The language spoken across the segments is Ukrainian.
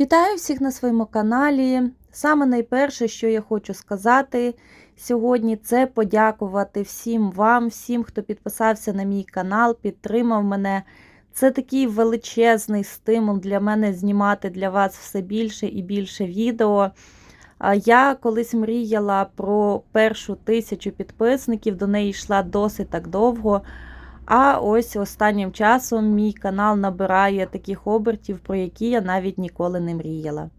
Вітаю всіх на своєму каналі. Саме найперше, що я хочу сказати сьогодні, це подякувати всім вам, всім, хто підписався на мій канал, підтримав мене. Це такий величезний стимул для мене знімати для вас все більше і більше відео. Я колись мріяла про першу тисячу підписників, до неї йшла досить так довго. А ось останнім часом мій канал набирає таких обертів, про які я навіть ніколи не мріяла.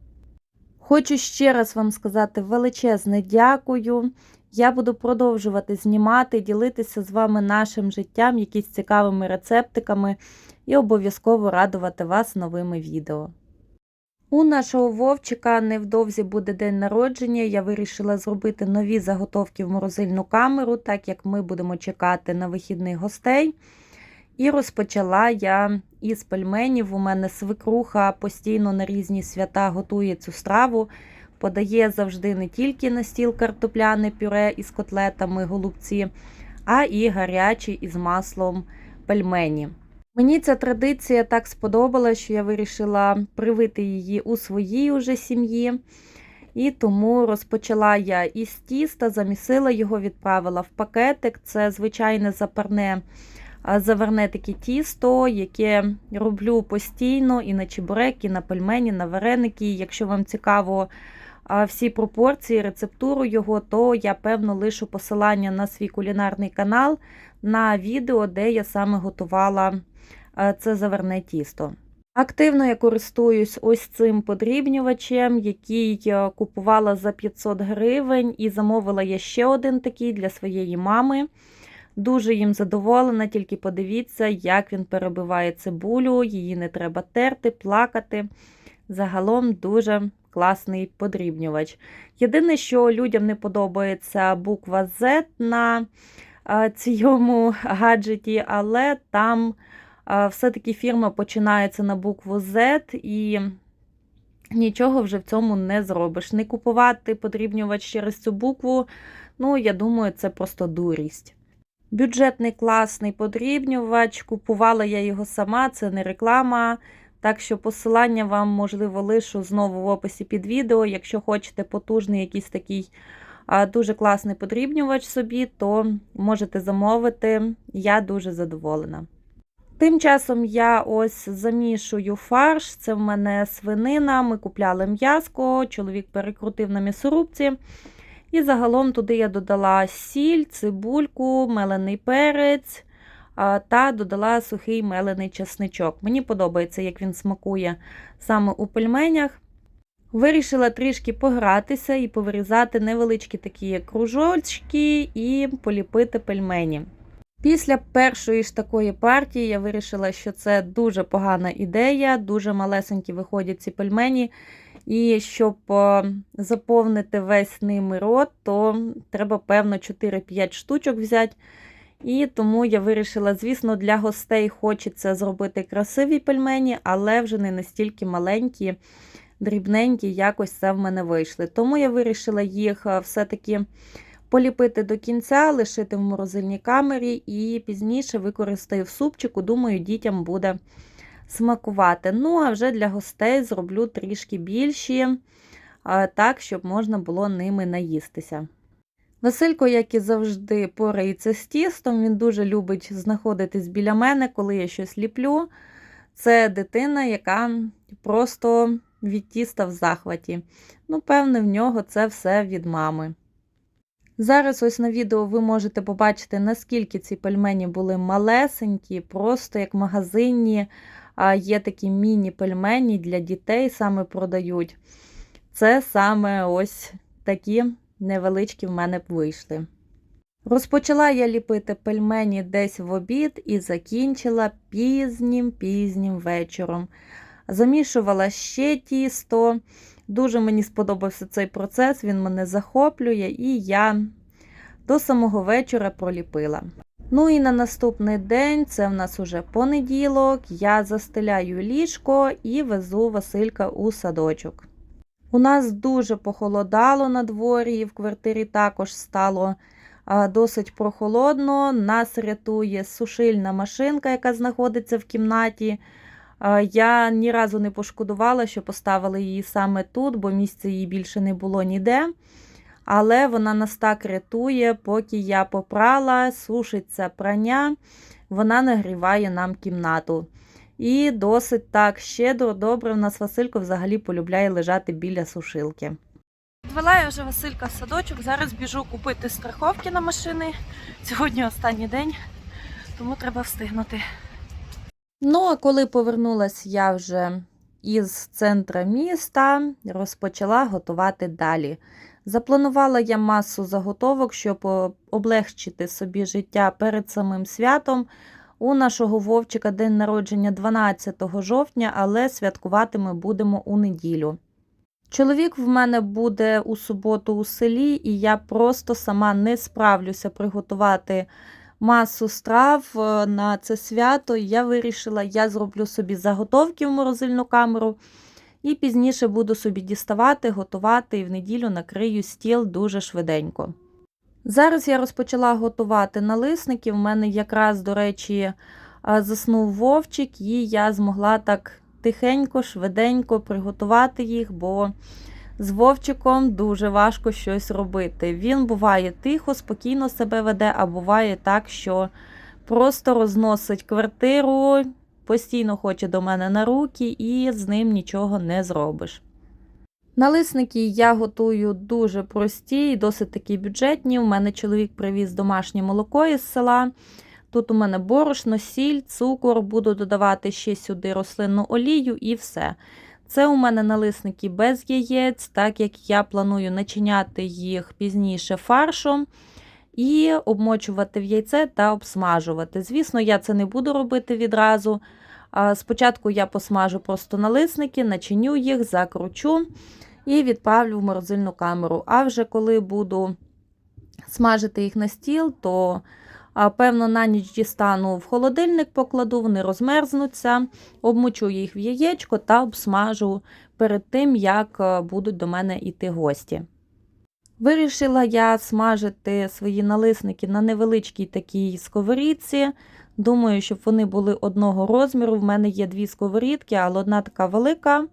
Хочу ще раз вам сказати величезне дякую. Я буду продовжувати знімати, ділитися з вами нашим життям, якісь цікавими рецептиками і обов'язково радувати вас новими відео. У нашого Вовчика невдовзі буде день народження. Я вирішила зробити нові заготовки в морозильну камеру, так як ми будемо чекати на вихідних гостей. І розпочала я із пельменів. У мене свекруха постійно на різні свята готує цю страву. Подає завжди не тільки на стіл картопляне пюре із котлетами, голубці, а і гарячі із маслом пельмені. Мені ця традиція так сподобалася, що я вирішила привити її у своїй уже сім'ї. І тому розпочала я із тіста, замісила його, відправила в пакетик. Це звичайне запарне заверне таке тісто, яке роблю постійно і на чебурек, і на пельмені, на вареники. Якщо вам цікаво всі пропорції, рецептуру його, то я певно лишу посилання на свій кулінарний канал на відео, де я саме готувала це заверне тісто. Активно я користуюсь ось цим подрібнювачем, який я купувала за 500 гривень, і замовила я ще один такий для своєї мами. Дуже їм задоволена, тільки подивіться, як він перебиває цибулю, її не треба терти, плакати. Загалом дуже класний подрібнювач. Єдине, що людям не подобається буква Z на цьому гаджеті, але там все-таки фірма починається на букву Z і нічого вже в цьому не зробиш. Не купувати подрібнювач через цю букву, ну, я думаю, це просто дурість. Бюджетний класний подрібнювач, купувала я його сама, це не реклама. Так що посилання вам, можливо, лишу знову в описі під відео. Якщо хочете потужний якийсь такий дуже класний подрібнювач собі, то можете замовити. Я дуже задоволена. Тим часом я ось замішую фарш, це в мене свинина, ми купляли м'язко, чоловік перекрутив на м'ясорубці. І загалом туди я додала сіль, цибульку, мелений перець та додала сухий мелений чесничок. Мені подобається, як він смакує саме у пельменях. Вирішила трішки погратися і повирізати невеличкі такі кружочки і поліпити пельмені. Після першої ж такої партії я вирішила, що це дуже погана ідея, дуже малесенькі виходять ці пельмені. І щоб заповнити весь ними рот, то треба, певно, 4-5 штучок взяти. І тому я вирішила, звісно, для гостей хочеться зробити красиві пельмені, але вже не настільки маленькі, дрібненькі, якось це в мене вийшли. Тому я вирішила їх все-таки поліпити до кінця, лишити в морозильній камері і пізніше використаю в супчику. Думаю, дітям буде смакувати. Ну, а вже для гостей зроблю трішки більші, так, щоб можна було ними наїстися. Василько, як і завжди, порається з тістом, він дуже любить знаходитись біля мене, коли я щось ліплю. Це дитина, яка просто від тіста в захваті. Ну, певне, в нього це все від мами. Зараз ось на відео ви можете побачити, наскільки ці пельмені були малесенькі, просто як магазинні. Є такі міні-пельмені для дітей саме продають. Це саме ось такі невеличкі в мене вийшли. Розпочала я ліпити пельмені десь в обід і закінчила пізнім-пізнім вечором. Замішувала ще тісто. Дуже мені сподобався цей процес, він мене захоплює, і я до самого вечора проліпила. Ну і на наступний день, це в нас уже понеділок, я застеляю ліжко і везу Василька у садочок. У нас дуже похолодало на дворі, і в квартирі також стало досить прохолодно. Нас рятує сушильна машинка, яка знаходиться в кімнаті. Е, Я ні разу не пошкодувала, що поставили її саме тут, бо місця її більше не було ніде. Але вона нас так рятує, поки я попрала, сушиться прання, вона нагріває нам кімнату. І досить так щедро, добре. У нас Василько взагалі полюбляє лежати біля сушилки. Відвела я вже Василька в садочок. Зараз біжу купити страховки на машини. Сьогодні останній день, тому треба встигнути. Ну, а коли повернулась я вже із центра міста, розпочала готувати далі. Запланувала я масу заготовок, щоб облегчити собі життя перед самим святом. У нашого Вовчика день народження 12 жовтня, але святкувати ми будемо у неділю. Чоловік в мене буде у суботу у селі, і я просто сама не справлюся приготувати масу страв е, на це свято. І Я вирішила, я зроблю собі заготовки в морозильну камеру і пізніше буду собі діставати, готувати і в неділю накрию стіл дуже швиденько. Зараз я розпочала готувати налисники. В мене якраз, до речі, заснув вовчик, і я змогла так тихенько, швиденько приготувати їх, бо з вовчиком дуже важко щось робити. Він буває тихо, спокійно себе веде, а буває так, що просто розносить квартиру, постійно хоче до мене на руки, і з ним нічого не зробиш. Налисники я готую дуже прості і досить такі бюджетні. У мене чоловік привіз домашнє молоко із села. Тут у мене борошно, сіль, цукор, буду додавати ще сюди рослинну олію і все. Це у мене налисники без яєць, так як я планую начиняти їх пізніше фаршом і обмочувати в яйце та обсмажувати. Звісно, я це не буду робити відразу. Спочатку я посмажу просто налисники, начиню їх, закручу і відправлю в морозильну камеру. А вже коли буду смажити їх на стіл, то певно на ніч дістану в холодильник, покладу, вони розмерзнуться, обмочу їх в яєчко та обсмажу перед тим, як е, будуть до мене йти гості. Вирішила я смажити свої налисники на невеличкій такій сковорідці. Думаю, щоб вони були одного розміру. В мене є дві сковорідки, але одна така велика,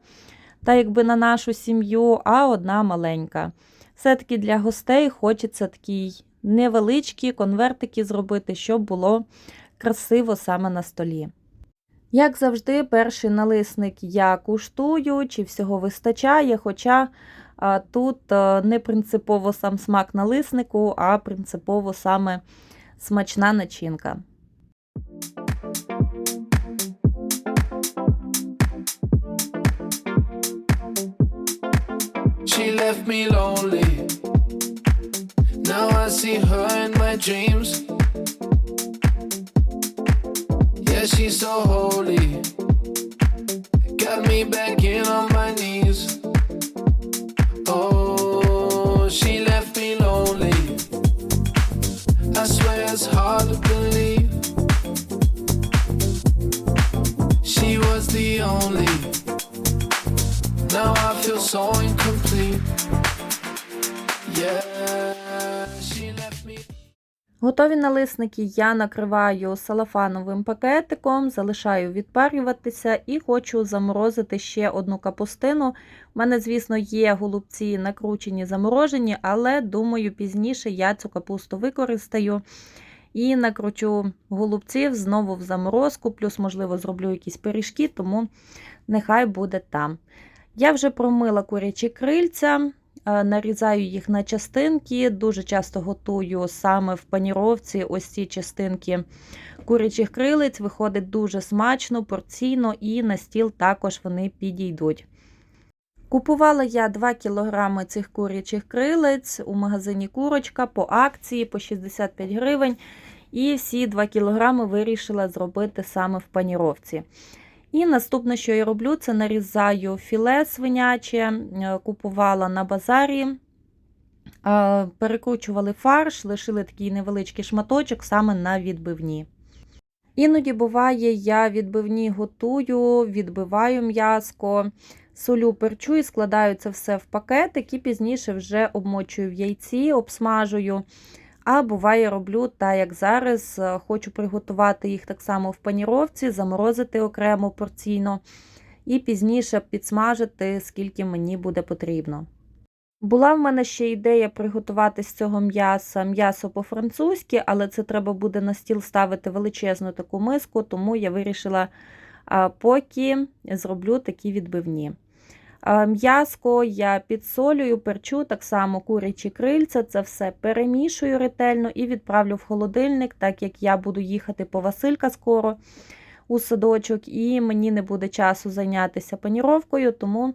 та якби на нашу сім'ю, а одна маленька. Все-таки для гостей хочеться такий невеличкі конвертики зробити, щоб було красиво саме на столі. Як завжди, перший налисник я куштую, чи всього вистачає, хоча тут не принципово сам смак налиснику, а принципово саме смачна начинка. She left me lonely. Now I see her in my dreams. Yeah, she's so holy. Got me back in Готові налисники я накриваю салафановим пакетиком, залишаю відпарюватися і хочу заморозити ще одну капустину. У мене, звісно, є голубці накручені, заморожені, але думаю, пізніше я цю капусту використаю і накручу голубців знову в заморозку, плюс, можливо, зроблю якісь пиріжки, тому нехай буде там. Я вже промила курячі крильця. Е, Нарізаю їх на частинки. Дуже часто готую саме в паніровці ось ці частинки курячих крилиць. Виходить дуже смачно, порційно і на стіл також вони підійдуть. Купувала я 2 кг цих курячих крилиць у магазині Курочка по акції по 65 гривень. І всі 2 кг вирішила зробити саме в паніровці. І наступне, що я роблю, це нарізаю філе свиняче, е, купувала на базарі, е, перекручували фарш, лишили такий невеличкий шматочок саме на відбивні. Іноді буває, я відбивні готую, відбиваю м'яско, солю перчу і складаю це все в пакетик і пізніше вже обмочую в яйці, обсмажую. А буває, роблю так, як зараз. е, Хочу приготувати їх так само в паніровці, заморозити окремо порційно і пізніше підсмажити, скільки мені буде потрібно. Була в мене ще ідея приготувати з цього м'яса м'ясо по-французьки, але це треба буде на стіл ставити величезну таку миску, тому я вирішила, поки зроблю такі відбивні. А, М'яско я підсолюю, перчу, так само курячі крильця, це все перемішую ретельно і відправлю в холодильник, так як я буду їхати по Василька скоро у садочок, і мені не буде часу зайнятися паніровкою, тому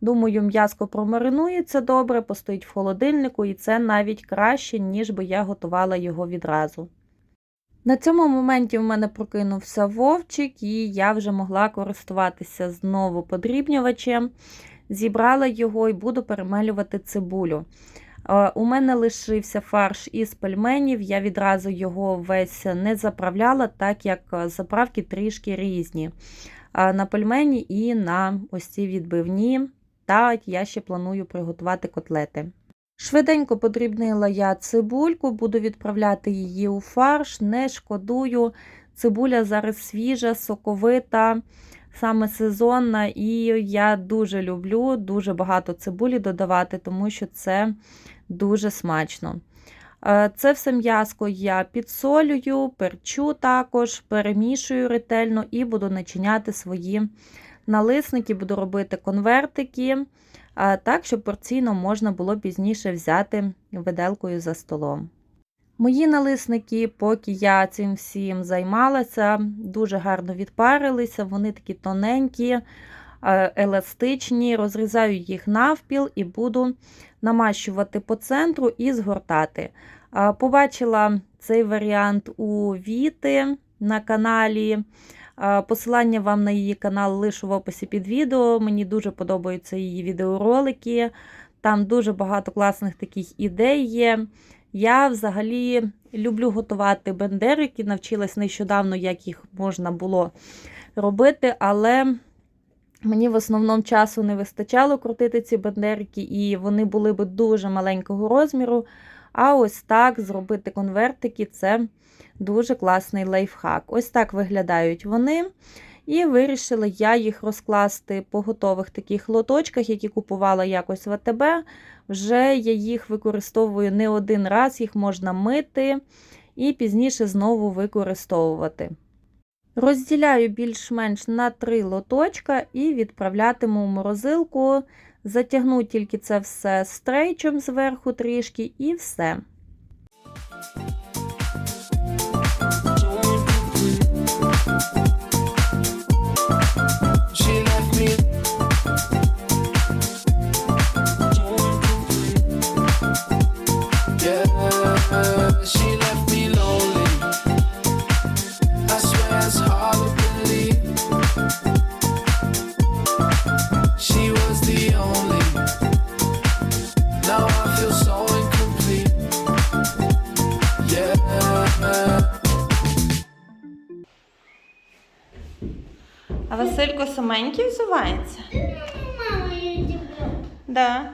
думаю, м'яско промаринується добре, постоїть в холодильнику, і це навіть краще, ніж би я готувала його відразу. На цьому моменті в мене прокинувся вовчик, і я вже могла користуватися знову подрібнювачем. Зібрала його і буду перемелювати цибулю. Е, У мене лишився фарш із пельменів, я відразу його весь не заправляла, так як е, заправки трішки різні. На пельмені і на ось ці відбивні. Та я ще планую приготувати котлети. Швиденько подрібнила я цибульку, буду відправляти її у фарш, не шкодую. Цибуля зараз свіжа, соковита, саме сезонна, і я дуже люблю дуже багато цибулі додавати, тому що це дуже смачно. Е, Це все м'яско я підсолюю, перчу також, перемішую ретельно і буду начиняти свої налисники, буду робити конвертики, так, щоб порційно можна було пізніше взяти виделкою за столом. Мої налисники, поки я цим всім займалася, дуже гарно відпарилися, вони такі тоненькі, еластичні, розрізаю їх навпіл і буду намащувати по центру і згортати. Побачила цей варіант у Віти на каналі. Посилання вам на її канал лишу в описі під відео. Мені дуже подобаються її відеоролики. Там дуже багато класних таких ідей є. Я взагалі люблю готувати бендерики, навчилась нещодавно, як їх можна було робити, але мені в основному часу не вистачало крутити ці бендерики, і вони були б дуже маленького розміру. А ось так зробити конвертики це дуже класний лайфхак. Ось так виглядають вони. І вирішила я їх розкласти по готових таких лоточках, які купувала якось в АТБ. Вже я їх використовую не один раз, їх можна мити і пізніше знову використовувати. Розділяю більш-менш на три лоточка і відправлятиму в морозилку. Затягну тільки це все стрейчем зверху трішки, і все. А Василько саменький взувається? Мама, я люблю. Да.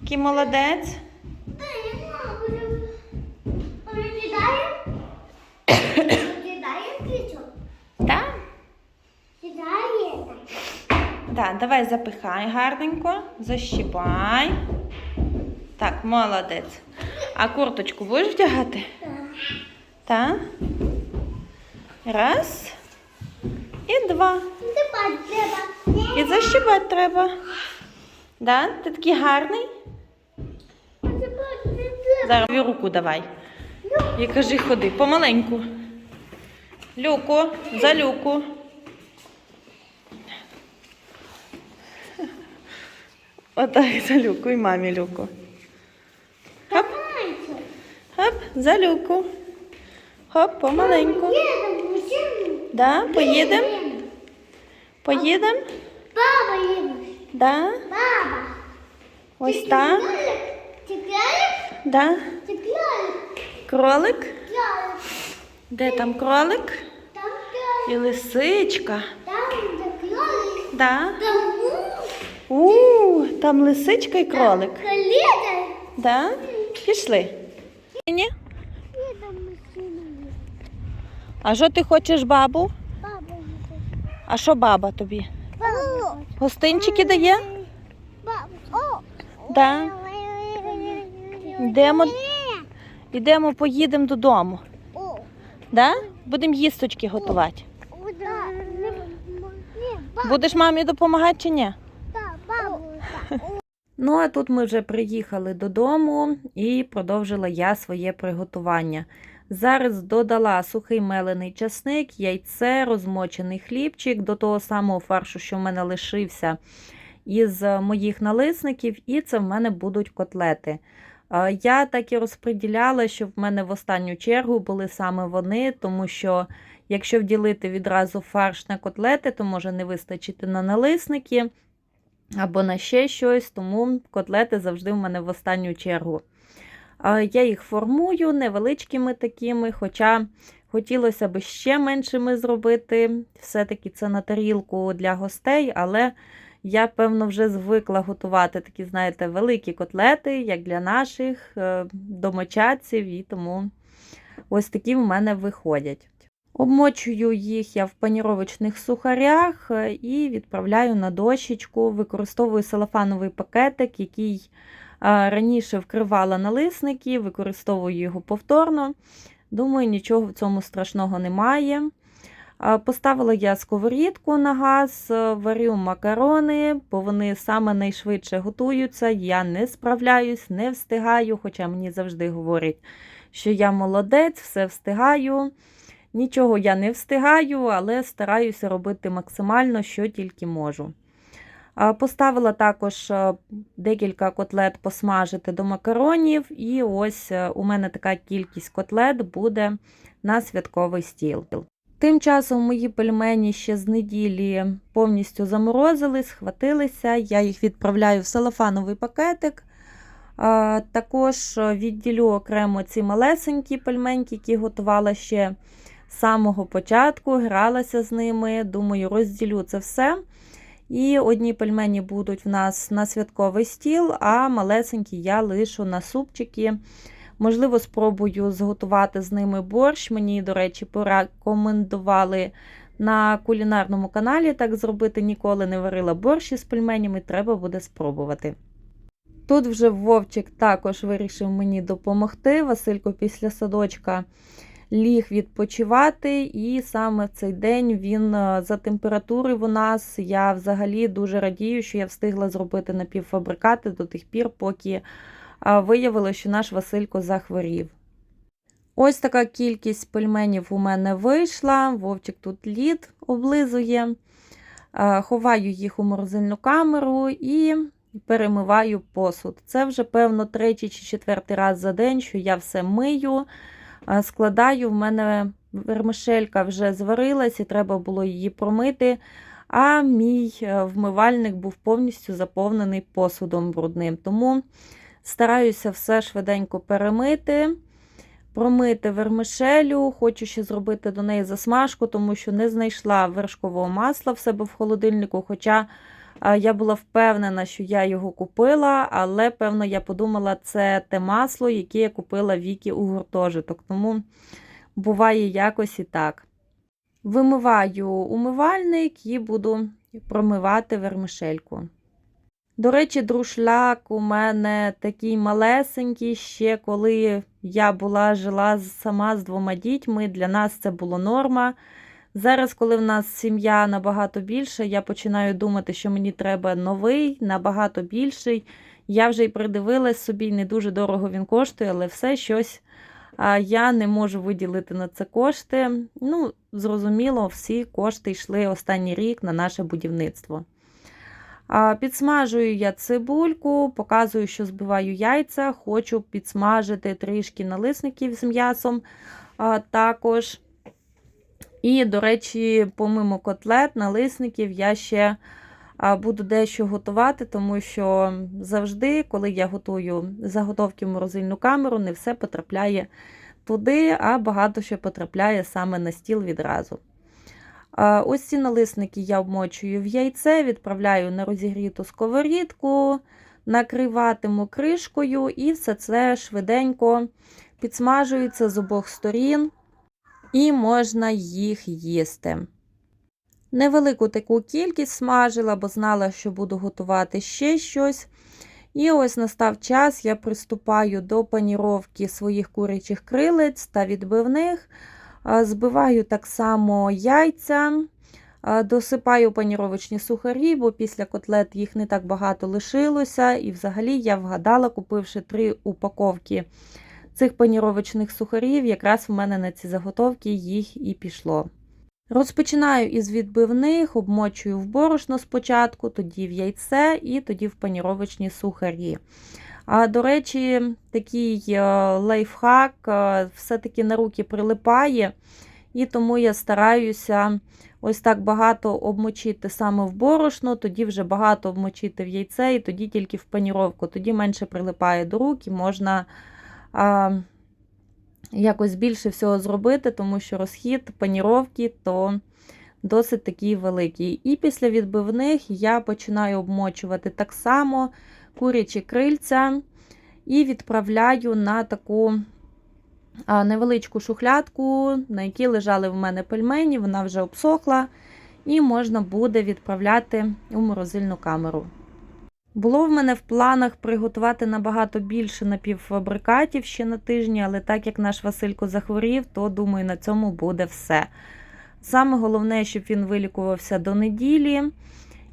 Який молодець. Розглядаємо? Так? Давай запихай гарненько, защіпай. Так, молодець. А курточку будеш вдягати? Так. Раз. І два. І защіпати треба. Да? Ти такий гарний. Зараз руку давай. І кажи, ходи, помаленьку. Люку, за люку. Отак за люку і мамі люку. Хоп, хоп, за люку. Хоп, помаленьку. Їдемо. Да, поїдемо? Поїдемо? Баба їде. Да? Баба. Ось так. Цеплялик? Да. Цеплялик. Кролик. Цеплялик. Де там кролик? Там кролик. І лисичка. Там де кролик. Да. Там. У, там лисичка і кролик. Коліда. Да? Пішли. Ні? А що ти хочеш бабу? Їде. А що баба тобі? Баба. Гостинчики дає? Баба. О. Да. Йдемо, йдемо поїдемо додому. Да? Будемо їсточки готувати. Будеш мамі допомагати чи ні? Бабу. Ну, а тут ми вже приїхали додому і продовжила я своє приготування. Зараз додала сухий мелений часник, яйце, розмочений хлібчик до того самого фаршу, що в мене лишився із моїх налисників, і це в мене будуть котлети. Я так і розподіляла, щоб в мене в останню чергу були саме вони, тому що якщо вділити відразу фарш на котлети, то може не вистачити на налисники або на ще щось, тому котлети завжди в мене в останню чергу. Я їх формую невеличкими такими, хоча хотілося б ще меншими зробити. Все-таки це на тарілку для гостей, але я, певно, вже звикла готувати такі, знаєте, великі котлети, як для наших е, домочадців, і тому ось такі в мене виходять. Обмочую їх я в паніровочних сухарях е, і відправляю на дощечку. Використовую салафановий пакетик, який раніше вкривала налисники, використовую його повторно. Думаю, нічого в цьому страшного немає. Поставила я сковорідку на газ, е, варю макарони, бо вони саме найшвидше готуються. Я не справляюсь, не встигаю, хоча мені завжди говорять, що я молодець, все встигаю. Нічого я не встигаю, але стараюся робити максимально, що тільки можу. Поставила також е, декілька котлет посмажити до макаронів, і ось е, у мене така кількість котлет буде на святковий стіл. Тим часом мої пельмені ще з неділі повністю заморозились, схватилися. Я їх відправляю в салафановий пакетик. Також е, відділю окремо ці малесенькі пельменьки, які готувала ще з самого початку, гралася з ними. Думаю, розділю це все. І одні пельмені будуть в нас на святковий стіл, а малесенькі я лишу на супчики. Можливо, спробую зготувати з ними борщ. Мені, до речі, порекомендували на кулінарному каналі так зробити. Ніколи не варила борщ із пельменями, треба буде спробувати. Тут вже Вовчик також вирішив мені допомогти. Василько після садочка ліг відпочивати, і саме в цей день він е, за температури у нас. Я взагалі дуже радію, що я встигла зробити напівфабрикати до тих пір, поки а, виявилося, що наш Василько захворів. Ось така кількість пельменів у мене вийшла. Вовчик тут лід облизує. Ховаю їх у морозильну камеру і перемиваю посуд. Це вже, певно, третій чи четвертий раз за день, що я все мию. Складаю, в мене вермишелька вже зварилась і треба було її промити. А мій е, вмивальник був повністю заповнений посудом брудним. Тому стараюся все швиденько перемити, промити вермишелю. Хочу ще зробити до неї засмажку, тому що не знайшла вершкового масла в себе в холодильнику. Хоча я була впевнена, що я його купила, але, певно, я подумала, це те масло, яке я купила Вікі у гуртожиток. Тому буває якось і так. Вимиваю умивальник і буду промивати вермишельку. До речі, друшляк у мене такий малесенький, ще коли я була жила сама з двома дітьми, для нас це було норма. Зараз, коли в нас сім'я набагато більша, я починаю думати, що мені треба новий, набагато більший. Я вже й придивилась собі, не дуже дорого він коштує, але все щось я не можу виділити на це кошти. Ну, зрозуміло, всі кошти йшли останній рік на наше будівництво. Підсмажую я цибульку, показую, що збиваю яйця, хочу підсмажити трішки налисників з м'ясом також. І, до речі, помимо котлет, налисників, я ще буду дещо готувати, тому що завжди, коли я готую заготовки в морозильну камеру, не все потрапляє туди, а багато що потрапляє саме на стіл відразу. Ось ці налисники я обмочую в яйце, відправляю на розігріту сковорідку, накриватиму кришкою і все це швиденько підсмажуються з обох сторін і можна їх їсти. Невелику таку кількість смажила, бо знала, що буду готувати ще щось. І ось настав час, я приступаю до паніровки своїх курячих крилець та відбивних. Збиваю так само яйця, досипаю паніровочні сухарі, бо після котлет їх не так багато лишилося. І взагалі я вгадала, купивши три упаковки цих паніровочних сухарів, якраз в мене на ці заготовки їх і пішло. Розпочинаю із відбивних, обмочую в борошно спочатку, тоді в яйце і тоді в паніровочні сухарі. А, До речі, такий е, лайфхак е, все-таки на руки прилипає, і тому я стараюся ось так багато обмочити саме в борошно, тоді вже багато обмочити в яйце, і тоді тільки в паніровку. Тоді менше прилипає до рук і можна якось більше всього зробити, тому що розхід паніровки то досить такий великий. І після відбивних я починаю обмочувати так само курячі крильця і відправляю на таку невеличку шухлядку, на якій лежали в мене пельмені, вона вже обсохла, і можна буде відправляти у морозильну камеру. Було в мене в планах приготувати набагато більше напівфабрикатів ще на тижні, але так як наш Василько захворів, то думаю, на цьому буде все. Саме головне, щоб він вилікувався до неділі,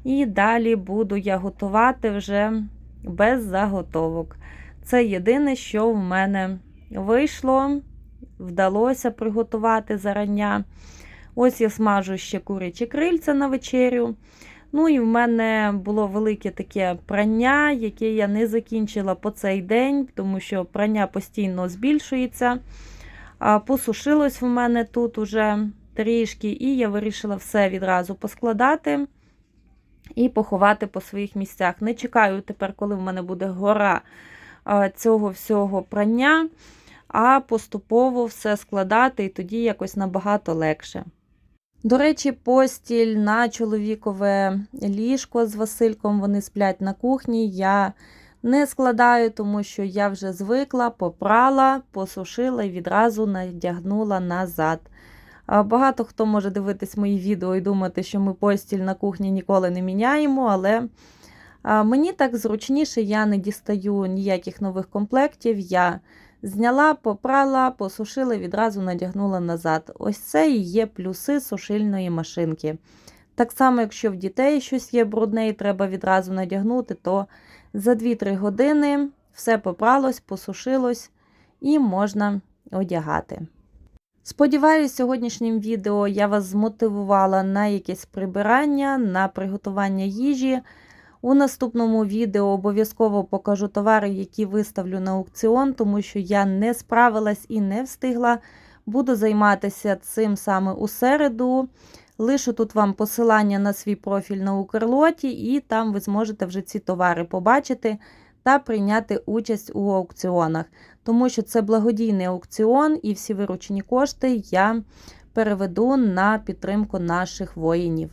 і далі буду я готувати вже без заготовок. Це єдине, що в мене вийшло, вдалося приготувати зарання. Ось я смажу ще курячі крильця на вечерю. Ну і в мене було велике таке прання, яке я не закінчила по цей день, тому що прання постійно збільшується. Посушилось в мене тут уже трішки, і я вирішила все відразу поскладати і поховати по своїх місцях. Не чекаю тепер, коли в мене буде гора цього всього прання, а поступово все складати, і тоді якось набагато легше. До речі, постіль на чоловікове ліжко з Васильком, вони сплять на кухні. Я не складаю, тому що я вже звикла, попрала, посушила і відразу надягнула назад. Багато хто може дивитись мої відео і думати, що ми постіль на кухні ніколи не міняємо, але мені так зручніше, я не дістаю ніяких нових комплектів. Я Зняла, попрала, посушила, відразу надягнула назад. Ось це і є плюси сушильної машинки. Так само, якщо в дітей щось є брудне і треба відразу надягнути, то за 2-3 години все попралось, посушилось і можна одягати. Сподіваюсь, сьогоднішнім відео я вас змотивувала на якесь прибирання, на приготування їжі. У наступному відео обов'язково покажу товари, які виставлю на аукціон, тому що я не справилась і не встигла. Буду займатися цим саме у середу. Лишу тут вам посилання на свій профіль на Укрлоті, і там ви зможете вже ці товари побачити та прийняти участь у аукціонах. Тому що це благодійний аукціон, і всі виручені кошти я переведу на підтримку наших воїнів.